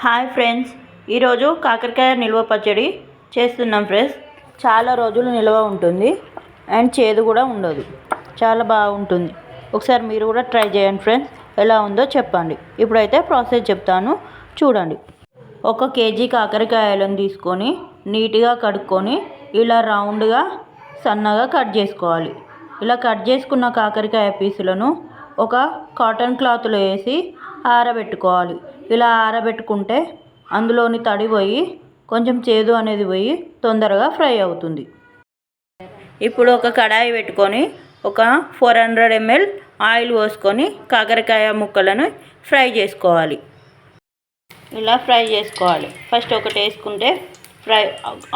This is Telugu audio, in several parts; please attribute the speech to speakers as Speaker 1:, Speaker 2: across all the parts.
Speaker 1: Hi friends. ఈరోజు కాకరకాయ నిల్వ పచ్చడి చేస్తున్నాం ఫ్రెండ్స్. చాలా రోజులు నిల్వ ఉంటుంది. అండ్ చేదు కూడా ఉండదు. చాలా బాగుంటుంది. ఒకసారి మీరు కూడా ట్రై చేయండి ఫ్రెండ్స్. ఎలా ఉందో చెప్పండి. ఇప్పుడైతే ప్రాసెస్ చెప్తాను. చూడండి. ఒక కేజీ కాకరకాయలను తీసుకొని నీట్గా కడుక్కొని ఇలా రౌండ్గా సన్నగా కట్ చేసుకోవాలి. ఇలా కట్ చేసుకున్న కాకరకాయ పీసులను ఒక కాటన్ క్లాత్లో వేసి ఆరబెట్టుకోవాలి. ఇలా ఆరబెట్టుకుంటే అందులోని తడి పోయి కొంచెం చేదు అనేది పోయి తొందరగా ఫ్రై అవుతుంది. ఇప్పుడు ఒక కడాయి పెట్టుకొని ఒక ఫోర్ హండ్రెడ్ ఎంఎల్ ఆయిల్ పోసుకొని కాకరకాయ ముక్కలను ఫ్రై చేసుకోవాలి. ఇలా ఫ్రై చేసుకోవాలి. ఫస్ట్ ఒకటి వేసుకుంటే ఫ్రై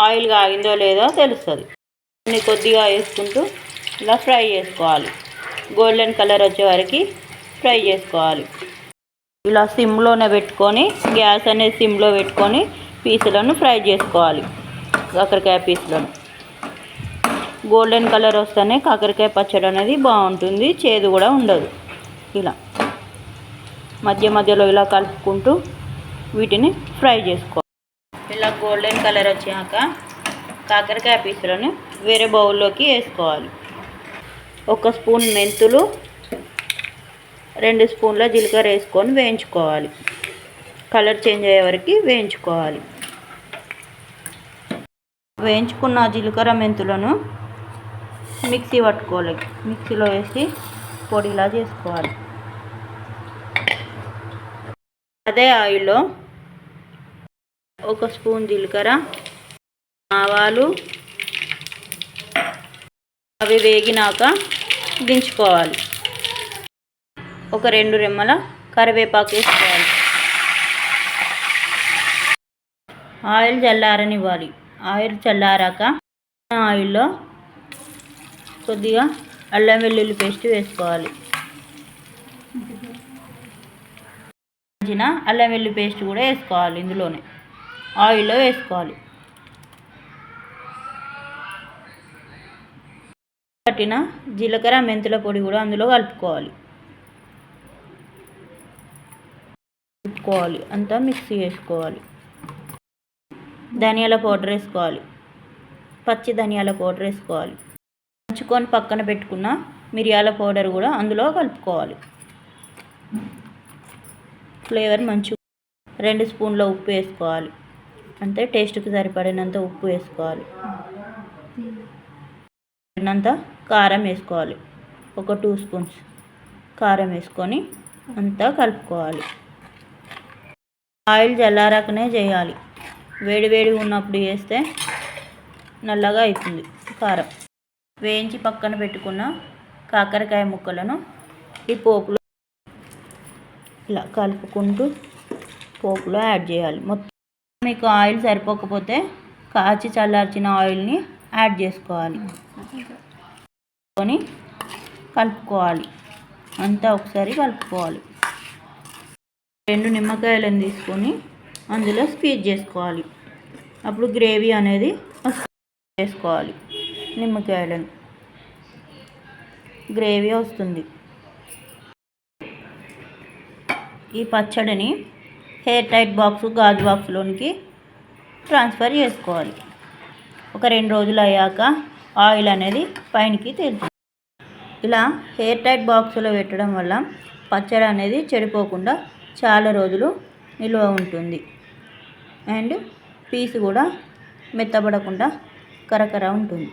Speaker 1: ఆయిల్ కాగిందో లేదో తెలుస్తుంది. కొద్దిగా వేసుకుంటూ ఇలా ఫ్రై చేసుకోవాలి. గోల్డెన్ కలర్ వచ్చే వరకు ఫ్రై చేసుకోవాలి. ఇలా సిమ్లోనే పెట్టుకొని గ్యాస్ అనేది సిమ్లో పెట్టుకొని పీసులను ఫ్రై చేసుకోవాలి. కాకరకాయ పీసులను. గోల్డెన్ కలర్ వస్తేనే కాకరకాయ పచ్చడి అనేది బాగుంటుంది చేదు కూడా ఉండదు. ఇలా. మధ్య మధ్యలో ఇలా కలుపుకుంటూ వీటిని ఫ్రై చేసుకోవాలి. ఇలా గోల్డెన్ కలర్ వచ్చాక కాకరకాయ పీసులను వేరే బౌల్లోకి వేసుకోవాలి. ఒక స్పూన్ మెంతులు రెండు స్పూన్ల జీలకర్ర వేసుకొని వేయించుకోవాలి. కలర్ చేంజ్ అయ్యే వరకు వేయించుకోవాలి. వేయించుకున్న జీలకర్ర మెంతులను మిక్సీ పట్టుకోవాలి. మిక్సీలో వేసి పొడిలా చేసుకోవాలి. అదే ఆయిల్లో ఒక స్పూన్ జీలకర్ర ఆవాలు అవి వేగినాక దించుకోవాలి. ఒక రెండు రెమ్మల కరివేపాకు వేసుకోవాలి. ఆయిల్ చల్లారనివ్వాలి. ఆయిల్ చల్లారాక ఆయిల్లో కొద్దిగా అల్లం వెల్లుల్లి పేస్ట్ వేసుకోవాలి. అల్లం వెల్లుల్లి పేస్ట్ కూడా వేసుకోవాలి ఇందులోనే. ఆయిల్లో వేసుకోవాలి. పట్టిన జీలకర్ర మెంతుల పొడి కూడా అందులో కలుపుకోవాలి. కలుపుకోవాలి అంతా మిక్సీ వేసుకోవాలి. ధనియాల పౌడర్ వేసుకోవాలి. పచ్చి ధనియాల పౌడర్ వేసుకోవాలి. దంచుకొని పక్కన పెట్టుకున్న మిరియాల పౌడర్ కూడా అందులో కలుపుకోవాలి. ఫ్లేవర్ మంచి రెండు స్పూన్ల ఉప్పు వేసుకోవాలి. అంటే టేస్ట్కి సరిపడినంత ఉప్పు వేసుకోవాలి. అంత కారం వేసుకోవాలి. ఒక టూ స్పూన్స్ కారం వేసుకొని అంతా కలుపుకోవాలి. ఆయిల్ చల్లారాకనే చేయాలి. వేడి వేడి ఉన్నప్పుడు చేస్తే నల్లగా అవుతుంది కారం. వేయించి పక్కన పెట్టుకున్న కాకరకాయ ముక్కలను ఈ పోపులో ఇలా కలుపుకుంటూ పోపులో యాడ్ చేయాలి. మొత్తం మీకు ఆయిల్ సరిపోకపోతే కాచి చల్లార్చిన ఆయిల్ని యాడ్ చేసుకోవాలి. కొని కలుపుకోవాలి. అంతా ఒకసారి కలుపుకోవాలి. రెండు నిమ్మకాయలను తీసుకొని అందులో స్క్వీజ్ చేసుకోవాలి. అప్పుడు గ్రేవీ అనేది చేసుకోవాలి నిమ్మకాయలను. గ్రేవీ వస్తుంది. ఈ పచ్చడిని హెయిర్ టైట్ బాక్స్ గాజు బాక్స్లోనికి ట్రాన్స్ఫర్ చేసుకోవాలి. ఒక రెండు రోజులు అయ్యాక ఆయిల్ అనేది పైనకి తేలుతుంది. ఇలా హెయిర్ టైట్ బాక్స్లో పెట్టడం వల్ల పచ్చడి అనేది చెడిపోకుండా చాలా రోజులు నిల్వ ఉంటుంది. అండ్ పీస్ కూడా మెత్తబడకుండా కరకర ఉంటుంది.